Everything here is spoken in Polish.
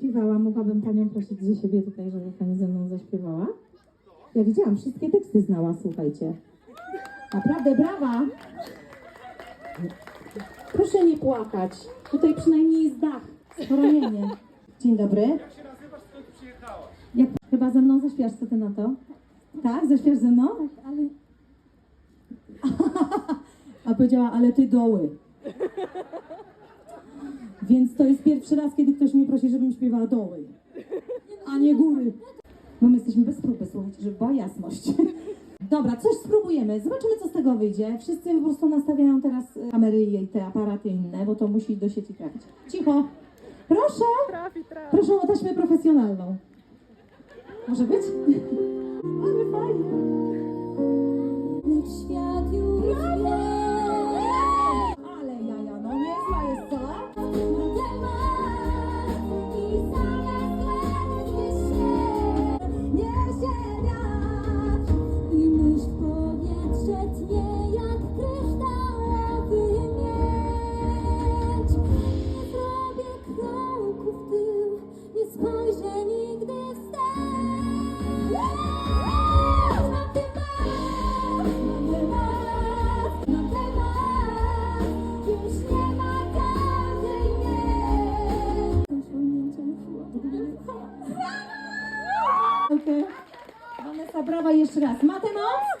zaśpiewała. Mogłabym Panią prosić do siebie tutaj, żeby Pani ze mną zaśpiewała? Ja widziałam, wszystkie teksty znała, słuchajcie. Naprawdę, brawa! Proszę nie płakać. Tutaj przynajmniej jest dach, schronienie. Dzień dobry. Jak się nazywasz, skąd przyjechałaś? Jak chyba ze mną zaśpiewasz, co ty na to? Tak? Zaśpiewasz ze mną? Tak, ale... A powiedziała, ale ty doły. Więc to jest pierwszy raz, kiedy ktoś mnie prosi, żebym śpiewała doły, a nie góry. Bo my jesteśmy bez próby, słuchajcie, żeby była jasność. Dobra, coś spróbujemy. Zobaczymy, co z tego wyjdzie. Wszyscy po prostu nastawiają teraz y, kamery i te aparaty inne, bo to musi do sieci trafić. Cicho. Proszę. Trafi, trafi. Proszę o taśmę profesjonalną. Może być? Ale fajnie. Brawa jeszcze raz. Ma tę moc?